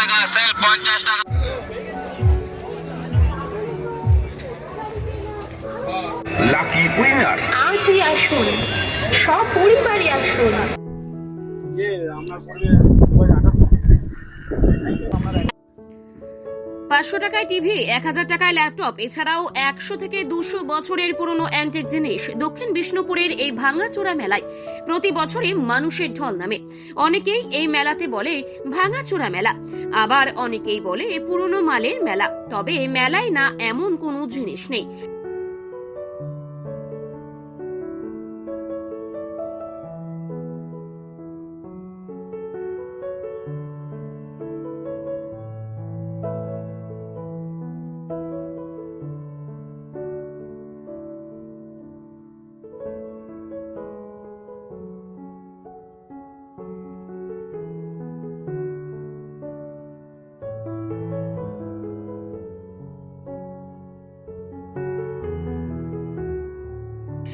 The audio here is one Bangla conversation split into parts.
টাকা সেল পঞ্চাশ টাকা। লাকি উইনার আজই আসুন সপরিবারে আসুন। পাঁচশো টাকায় টিভি, এক হাজার টাকায় ল্যাপটপ, এছাড়াও একশো থেকে দুশো বছরের পুরনো অ্যান্টিক জিনিস দক্ষিণ বিষ্ণুপুরের এই ভাঙাচোরা মেলায় প্রতি বছরে মানুষের ঢল নামে। অনেকেই এই মেলাতে বলে ভাঙাচোরা মেলা, আবার অনেকেই বলে পুরনো মালের মেলা। তবে মেলায় না এমন কোনো জিনিস নেই।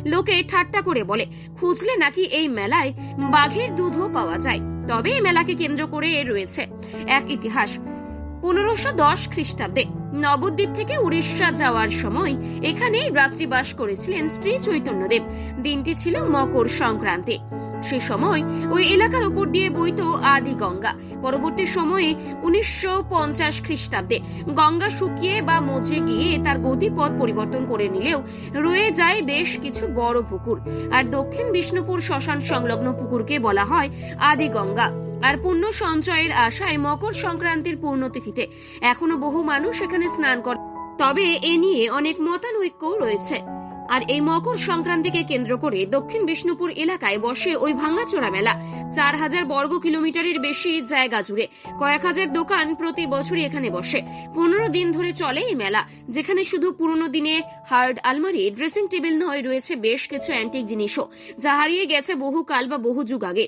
লোকে ঠাট্টা করে বলে, খুঁজলে নাকি এই মেলায় বাঘের দুধও পাওয়া যায়? তবে এই মেলাকে কেন্দ্র করে রয়েছে এক ইতিহাস। পনেরোশো দশ খ্রিস্টাব্দে নবদ্বীপ থেকে উড়িষ্যা যাওয়ার সময় এখানেই রাত্রিবাস করেছিলেন শ্রী চৈতন্যদেব। দিনটি ছিল মকর সংক্রান্তি। সে সময় ওই এলাকার উপর দিয়ে বইত আদি গঙ্গা। পরবর্তী সময়ে উনিশশো পঞ্চাশ খ্রিস্টাব্দে গঙ্গা শুকিয়ে বা মজে গিয়ে তার গতিপথ পরিবর্তন করে নিলেও রয়ে যায় বেশ কিছু বড় পুকুর। আর দক্ষিণ বিষ্ণুপুর শ্মশান সংলগ্ন পুকুরকে বলা হয় আদি গঙ্গা। আর পুণ্য সঞ্চয়ের আশায় মকর সংক্রান্তির পূর্ণতিথিতে এখনও বহু মানুষ এখানে স্নান করে তবে এ নিয়ে অনেক মতানৈক্য রয়েছে। আর এই মকর সংক্রান্তিকে কেন্দ্র করে দক্ষিণ বিষ্ণুপুর এলাকায় বসে ওই ভাঙ্গাচোরা মেলা। চার হাজার বর্গ কিলোমিটারের বেশি জায়গা জুড়ে কয়েক হাজার দোকান প্রতি বছরই এখানে বসে। পনেরো দিন ধরে চলে এই মেলা, যেখানে শুধু পুরনো দিনে হার্ড আলমারি, ড্রেসিং টেবিল নয়, রয়েছে বেশ কিছু অ্যান্টিক জিনিসও, যা হারিয়ে গেছে বহু কাল বা বহু যুগ আগে।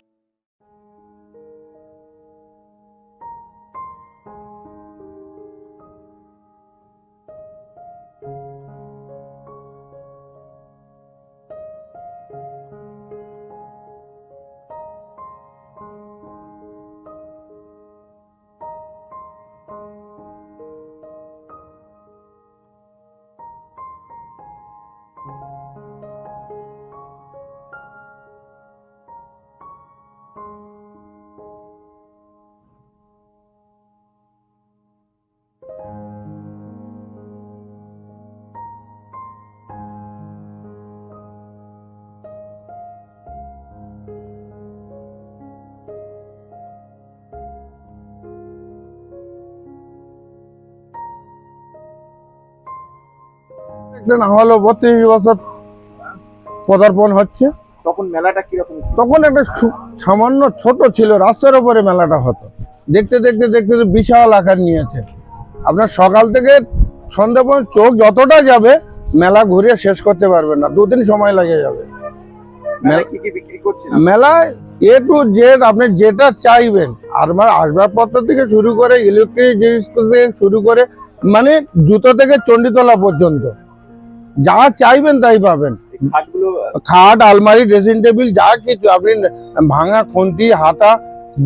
না হলো বত্রিশ বছর পদার্পণ হচ্ছে। তখন মেলাটা কীরকম তখন একটা সামান্য ছোট ছিল রাস্তার উপরে মেলাটা হতো। দেখতে দেখতে দেখতে বিশাল আকার নিয়েছে। আপনার সকাল থেকে সন্ধ্যা পর্যন্ত চোখ যতটা যাবে মেলা ঘুরে শেষ করতে পারবেন না। দুদিন সময় লেগে যাবে। মেলায় এ টু জেড আপনি যেটা চাইবেন আর আসবাবপত্র থেকে শুরু করে ইলেকট্রিক জিনিস থেকে শুরু করে মানে জুতো থেকে চণ্ডীতলা পর্যন্ত। যা চাইবেন তাই পাবেন। খাট আলমারি ড্রেসিং টেবিল যা কিছু আপনি ভাঙা খুন্তি হাতা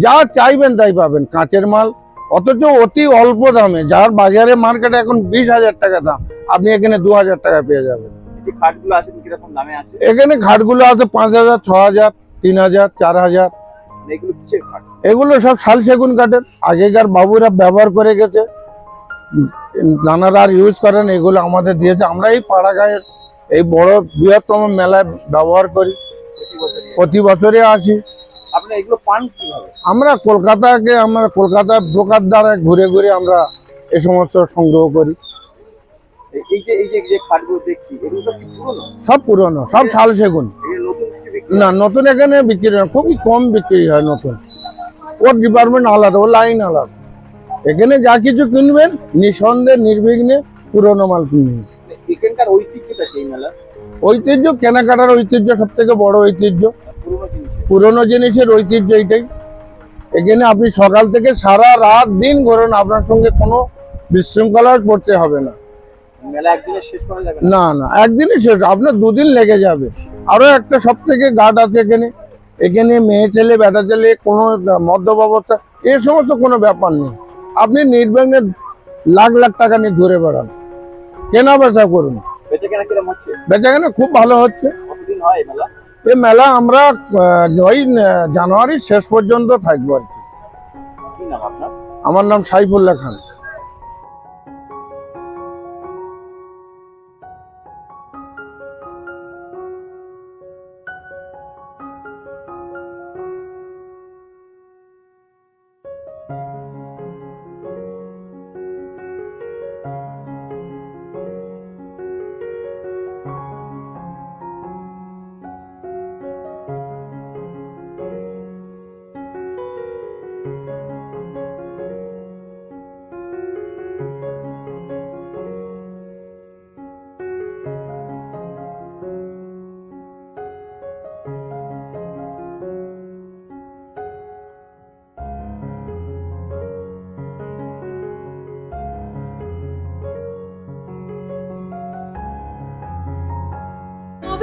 যা চাইবেন তাই পাবেন। কাঁচের মাল অথচ অতি অল্প দামে। যার বাজারে মার্কেটে এখন বিশ হাজার টাকা দাম আপনি এখানে দু হাজার টাকা পেয়ে যাবেন। এখানে খাটগুলো আছে পাঁচ হাজার ছ হাজার তিন হাজার চার হাজার। এগুলো এগুলো সব শাল সেগুন কাঠের। আগেকার বাবুরা ব্যবহার করে গেছে। আর ইউজ করেন এগুলো আমাদের দিয়েছে। আমরা এই পাড়া গায়ের এই বড় বৃহত্তম মেলায় ব্যবহার করি। প্রতি। বছরে আসি। আমরা কলকাতাকে আমরা কলকাতা ব্রোকার দ্বারা ঘুরে ঘুরে আমরা এ সমস্ত সংগ্রহ করি। সব পুরনো? সব শাল সেগুন না নতুন এখানে বিক্রি হয় খুবই কম বিক্রি হয় নতুন। ওর ডিপার্টমেন্ট আলাদা ওর লাইন আলাদা। এখানে যা কিছু কিনবেন নিঃসন্দেহে নির্বিঘ্নে পুরনো মাল কিনবেন। এখানকার ঐতিহ্যটা কি মেলা? ঐতিহ্য কেনাকাটার ঐতিহ্য সব থেকে বড় ঐতিহ্য। পুরনো জিনিসের? ঐতিহ্য এইটাই। এখানে আপনি সকাল থেকে সারা রাত দিন ঘোরেন আপনার সঙ্গে কোনো বিশৃঙ্খলা পড়তে হবে না। একদিনে না? না না একদিনই শেষ আপনার দুদিন লেগে যাবে। আরও একটা সব থেকে গার্ড আছে এখানে। এখানে মেয়ে ছেলে বেটা ছেলে কোনো মদ্যপ অবস্থা এ সমস্ত কোনো ব্যাপার নেই। আপনি নেট ব্যাংকে লাখ লাখ টাকা নিয়ে ঘুরে বেড়ান। কেনা বেচা করুন। বেচে কেনা খুব ভালো হচ্ছে। এ এই মেলা? আমরা ওই আহ, জানুয়ারি শেষ পর্যন্ত থাকব আর কি। আমার নাম সাইফুল্লাহ খান।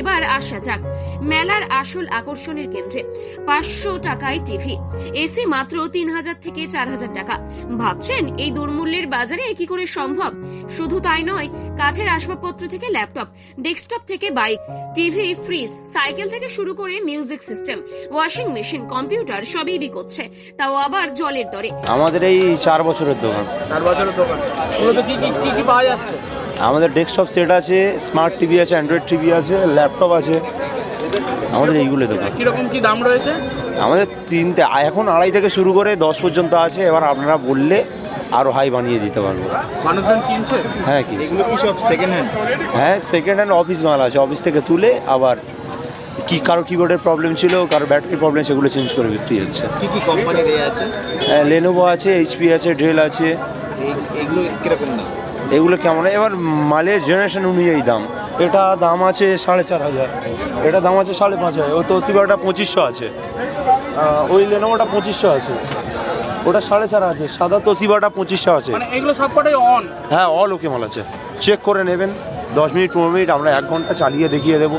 এবার আসা যাক। মেলার আসল আকর্ষণের কেন্দ্রে। পাঁচশো টাকায় টিভি। এসি মাত্র তিন হাজার থেকে চার হাজার টাকা। ভাবছেন এই দুর্মূল্যের বাজারে কি করে সম্ভব? শুধু তাই নয় কাঠের আসবাবপত্র থেকে ল্যাপটপ ডেস্কটপ থেকে বাইক টিভি ফ্রিজ সাইকেল থেকে শুরু করে music system washing machine computer সবই বিকোচ্ছে তাও আবার জলের দরে। আমাদের এই চার বছরের দোকান। চার বছরের দোকান। কি কি কি কি পাওয়া যাচ্ছে? আমাদের ডেস্কটপ সেট আছে স্মার্ট টিভি আছে অ্যান্ড্রয়েড টিভি আছে ল্যাপটপ আছে। আমাদের এইগুলো দোকান কীরকম কী দাম রয়েছে? আমাদের তিনটে এখন আড়াই থেকে শুরু করে দশ পর্যন্ত আছে এবার আপনারা বললে আরও হাই বানিয়ে দিতে পারব। মানুষজন কিনছে? হ্যাঁ কি এগুলো কি সব সেকেন্ড হ্যান্ড হ্যাঁ সেকেন্ড হ্যান্ড অফিস মাল আছে অফিস থেকে তুলে আবার কি কারও কিবোর্ডের প্রবলেম ছিল কারও ব্যাটারি প্রবলেম সেগুলো চেঞ্জ করে বিক্রি হচ্ছে। কি কি কোম্পানির এ আছে? লেনোভো আছে এইচপি আছে ড্রেল আছে। এই- এগুলো কীরকম দাম? এগুলো কেমন? এবার মালের জেনারেশন অনুযায়ী দাম। এটা দাম আছে সাড়ে চার হাজার। এটা দাম আছে সাড়ে পাঁচ হাজার। ও তো তোসিবাটা পঁচিশশো আছে। ওই লেনোভোটা পঁচিশশো আছে। ওটা সাড়ে চার আছে সাদা তোসিবাটা পঁচিশশো আছে। মানে এগুলো সবকটাই অন হ্যাঁ অল ওকে মাল আছে। চেক করে নেবেন। দশ মিনিট পনেরো মিনিট আমরা এক ঘণ্টা চালিয়ে দেখিয়ে দেবো।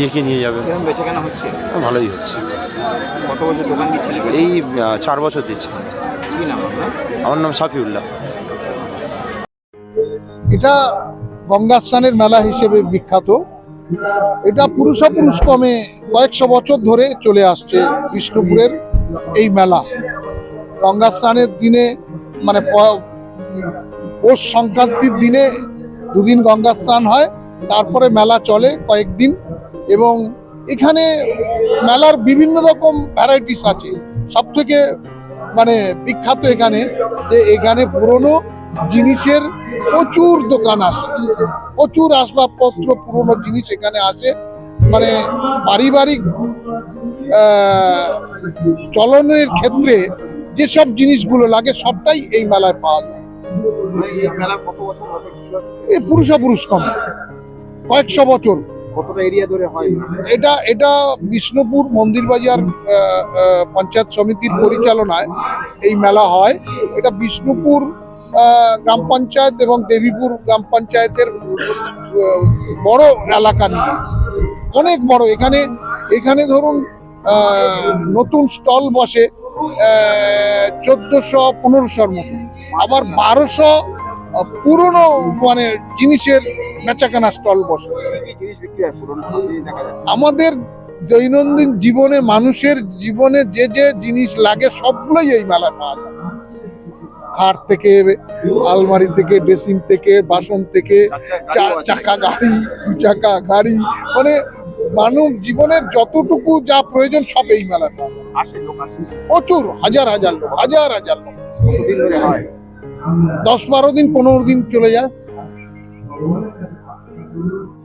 দেখিয়ে নিয়ে যাবেন কীরকম বেচে কেনা হচ্ছে? ভালোই হচ্ছে। কত বছর দোকান দিচ্ছিলেন এই চার বছর দিচ্ছে। কি নাম আপনার? আমার নাম সাফিউল্লাহ এটা গঙ্গা স্নানের মেলা হিসেবে বিখ্যাত। এটা পুরুষা পুরুষ কমে কয়েকশো বছর ধরে চলে আসছে বিষ্ণুপুরের এই মেলা। গঙ্গা স্নানের দিনে মানে পৌষ সংক্রান্তির দিনে দুদিন গঙ্গা স্নান হয়, তারপরে মেলা চলে কয়েকদিন এবং এখানে মেলার বিভিন্ন রকম ভ্যারাইটিস আছে। সব থেকে মানে বিখ্যাত এখানে যে এখানে পুরনো জিনিসের প্রচুর দোকান আসে। প্রচুর আসবাবপত্র পুরনো জিনিস এখানে আসে। মানে পারিবারিক চলনের ক্ষেত্রে যেসব জিনিসগুলো লাগে সবটাই এই মেলায় পাওয়া যায়। এই পুরুষা পুরুষ কমে। কয়েকশো বছর। এটা এটা বিষ্ণুপুর মন্দির বাজার পঞ্চায়েত সমিতির পরিচালনায় এই মেলা হয়। এটা বিষ্ণুপুর গ্রাম পঞ্চায়েত এবং দেবীপুর গ্রাম পঞ্চায়েতের বড় এলাকা নিয়ে। অনেক বড়। এখানে এখানে ধরুন নতুন স্টল বসে চোদ্দশো, পনেরোশোর মতো। আবার বারোশো পুরনো মানে জিনিসের বেচাকেনা স্টল বসে। আমাদের দৈনন্দিন জীবনে, মানুষের জীবনে যে যে জিনিস লাগে, সবগুলোই এই মেলায় পাওয়া যায়। খাট থেকে আলমারি থেকে ড্রেসিং থেকে বাসন থেকে চাকা গাড়ি দু চাকা গাড়ি মানে মানব জীবনের যতটুকু যা প্রয়োজন সব এই মেলায় পাওয়া আসে প্রচুর হাজার হাজার লোক হাজার হাজার লোক। দশ বারো দিন পনেরো দিন চলে যায়।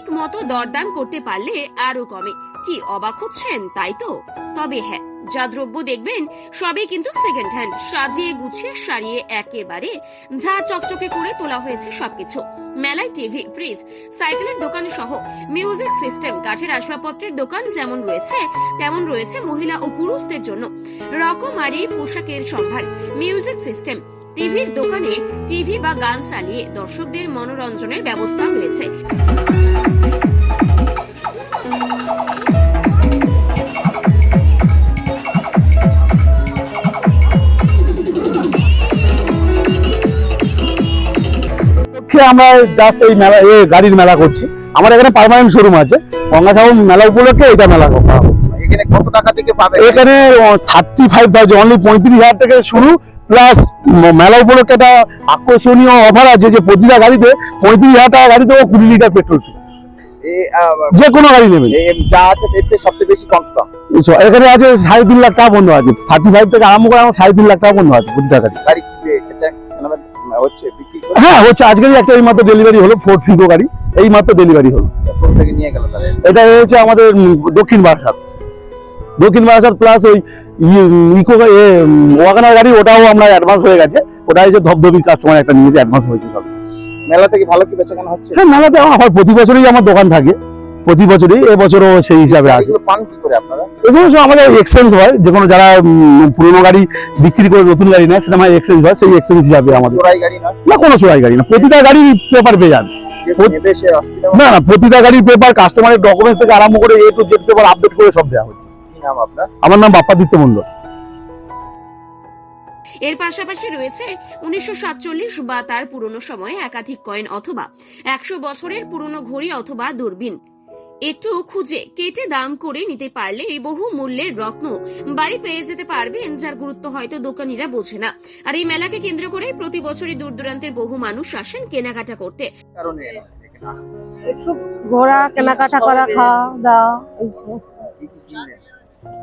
ঠিক মতো দরদাম করতে পারলে আরও কমে। কি অবাক হচ্ছেন, তাই তো? তবে হ্যাঁ যা দ্রব্য দেখবেন, সবই কিন্তু সেকেন্ড হ্যান্ড সাজিয়ে গুছিয়ে সারিয়ে একেবারে ঝা চকচকে করে তোলা হয়েছে সবকিছু। মেলায় টিভি ফ্রিজ সাইকেলের দোকান সহ মিউজিক সিস্টেম কাঠের আসবাবপত্রের দোকান যেমন রয়েছে, তেমন রয়েছে মহিলা ও পুরুষদের জন্য। রকমারি পোশাকের সম্ভার মিউজিক সিস্টেম টিভির দোকানে টিভি বা গান চালিয়ে দর্শকদের মনোরঞ্জনের ব্যবস্থা রয়েছে পক্ষে আমরা জাস্ট এই মেলা এ গাড়ির মেলা করছি। আমার এখানে পার্মানেন্ট শোরুম আছে। গঙ্গাসাগর মেলা উপলক্ষে এটা মেলা করা হচ্ছে এখানে কত টাকা থেকে পাবে? এখানে থার্টি ফাইভ থাউজেন্ড অনলি পঁয়ত্রিশ হাজার থেকে শুরু প্লাস মেলা উপলক্ষে একটা আকর্ষণীয় অফার আছে যে প্রতিটা গাড়িতে পঁয়ত্রিশ হাজার টাকা গাড়িতে ও কুড়ি লিটার পেট্রোল যে কোনো গাড়ি নেবেন। যা আছে সবচেয়ে বেশি কম এখানে আছে সাড়ে তিন লাখ টাকা বন্ধ আছে। থার্টি ফাইভ থেকে আরম্ভ করে আমার সাড়ে তিন লাখ টাকা বন্ধ আছে প্রতিটা গাড়ি। হচ্ছে হ্যাঁ হচ্ছে আজকেরই একটা এই মাত্র ডেলিভারি হলো ফোর্ট ফিগো গাড়ি। এই মাত্র ডেলিভারি হলো। থেকে নিয়ে গেল এটা হচ্ছে আমাদের দক্ষিণ বারাসাত দক্ষিণ বারাসাত প্লাস ওই ইকো ওয়াগানার গাড়ি ওটাও আমরা অ্যাডভান্স হয়ে গেছে। ওটা হচ্ছে ধবধবির কাস্টমার একটা নিয়েছে অ্যাডভান্স হয়েছে সব। মেলা থেকে ভালো কি বেচাকেনা হচ্ছে? হ্যাঁ মেলাতে আমার প্রতি বছরই আমার দোকান থাকে। প্রতি বছরই এবছরও সেই হিসাবে আছে। এগুলো সব আমাদের এক্সচেঞ্জ হয়। যে কোনো যারা পুরোনো গাড়ি বিক্রি করে নতুন গাড়ি নেয় সেটা আমার এক্সচেঞ্জ হয়। সেই এক্সচেঞ্জ হিসাবে আমাদের। গাড়ি না কোনো চোরাই গাড়ি না। প্রতিটা গাড়ির পেপার পেয়ে যান যে না না প্রতিটা গাড়ির পেপার কাস্টমারের ডকুমেন্টস থেকে আরম্ভ করে A to Z paper update করে সব দেওয়া হচ্ছে। নাম আপনার? আমার নাম বাপ্পাদিত্য মন্ডল এর পাশাপাশি রয়েছে উনিশশো সাতচল্লিশ বা তার পুরনো সময়ে একাধিক কয়েন অথবা একশো বছরের পুরনো ঘড়ি অথবা দূরবীন। একটু খুঁজে কেটে দাম করে নিতে পারলে এই বহু মূল্যের রত্ন বাড়ি পেয়ে যেতে পারবেন যার গুরুত্ব হয়তো দোকানিরা বোঝে না। আর এই মেলাকে কেন্দ্র করে প্রতি বছরই দূর দূরান্তের বহু মানুষ আসেন কেনাকাটা করতে। একটু ঘোরা কেনাকাটা করা খাওয়া দাওয়া এই সমস্ত।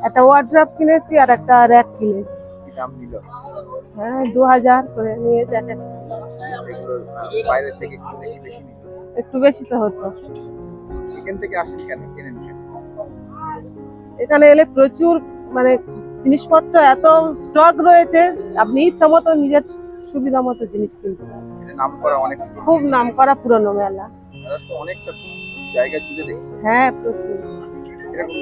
একটা ওয়ার্ড্রপ কিনেছি আর একটা র্যাক কিনেছি। দাম নিল হ্যাঁ দু হাজার করে নিয়েছে একটা। বাইরে থেকে কিনলে কি বেশি নিল একটু বেশি তো হতো। এখান থেকে আসেন কেন? কেন এখানে এলে প্রচুর মানে জিনিসপত্র এত স্টক রয়েছে। আপনি ইচ্ছা মতো নিজের সুবিধা মতো জিনিস কিনতে পারেন। নাম করা অনেক খুব নাম করা পুরনো মেলা। অনেকটা জায়গা জুড়ে দেখি। হ্যাঁ প্রচুর। এরকম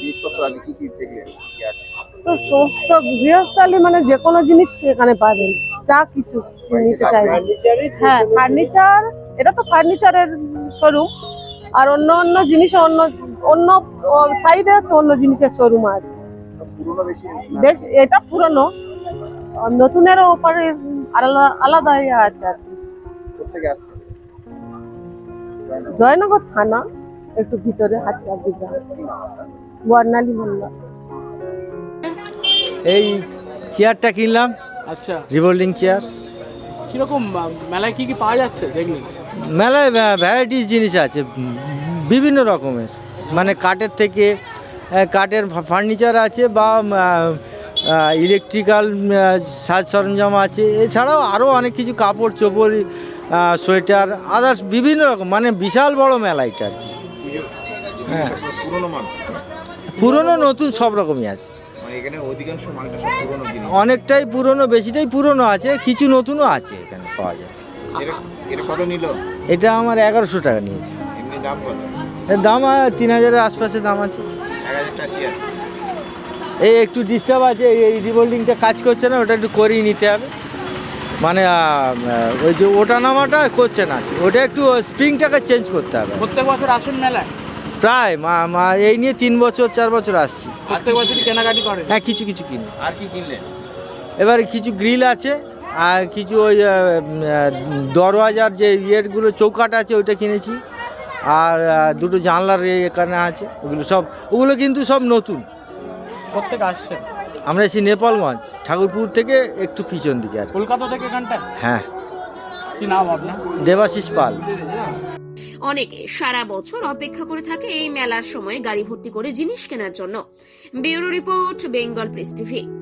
জিনিসপত্র আগে কি কি দেখলেন কি আছে? তো সমস্ত গৃহস্থালী মানে যে কোনো জিনিস এখানে পাবেন যা কিছু নিতে চাইবেন। হ্যাঁ ফার্নিচার এটা তো ফার্নিচারের শোরুম আর অন্য অন্য জিনিস অন্য অন্য সাইডে হচ্ছে অন্য জিনিসের শোরুম আছে। পুরোনো বেশি এটা পুরনো নতুনের ওপরে আলাদা আলাদা ইয়ে আছে আর কি। জয়নগর থানা। একটু ভিতরে হাজার গ্রাম কি বর্ণালী মন্ডল এই চেয়ারটা কিনলাম। আচ্ছা। রিভোল্ডিং চেয়ার কীরকম মেলায় কি কি পাওয়া যাচ্ছে দেখলি? মেলায় ভ্যারাইটিস জিনিস আছে বিভিন্ন রকমের। মানে কাঠের থেকে কাঠের ফার্নিচার আছে বা ইলেকট্রিক্যাল সাজ সরঞ্জাম আছে। এছাড়াও আরও অনেক কিছু কাপড় চোপড় সোয়েটার আদার্স বিভিন্ন রকম মানে বিশাল বড় মেলা এটা আর কি। হ্যাঁ। পুরোনো মান পুরনো নতুন সব রকমই আছে। মানে এখানে অধিকাংশ মালটা সব পুরনো অনেকটাই পুরনো বেশিটাই পুরনো আছে কিছু নতুনও আছে এখানে পাওয়া যায়। এটা এটা কত নিল? এটা আমার এগারোশো টাকা নিয়েছে। এমনি দাম কত? এর দাম তিন হাজারের আশপাশে দাম আছে। এই একটু ডিস্টার্ব আছে এই- রিভোল্ডিংটা কাজ করছে না ওটা একটু করিয়ে নিতে হবে। মানে ওই যে ওটা নামাটা করছে না। ওটা একটু স্প্রিংটাকে চেঞ্জ করতে হবে। প্রত্যেক বছর আসুন মেলায়। প্রায় মা মা এই নিয়ে তিন বছর চার বছর আসছি। প্রত্যেক বছরই কেনাকাটি করেন? হ্যাঁ কিছু কিছু কিনি। আর কি কিনলেন? এবারে কিছু গ্রিল আছে আর কিছু ওই দরওয়াজার যে ইয়েগুলো চৌকাট আছে ওইটা কিনেছি। আর দুটো জানলার এখানে আছে ওগুলো সব ওগুলো কিন্তু সব নতুন। প্রত্যেক আসছেন? আমরা এসেছি নেপালগঞ্জ ঠাকুরপুর থেকে একটু পিছন দিকে আর কলকাতা থেকে এখানটায়? হ্যাঁ। কি নাম আপনার? দেবাশিস পাল। অনেকে সারা বছর অপেক্ষা করে থাকে এই মেলার সময় গাড়ি ভর্তি করে জিনিস কেনার জন্য। Bureau report, Bengal press TV.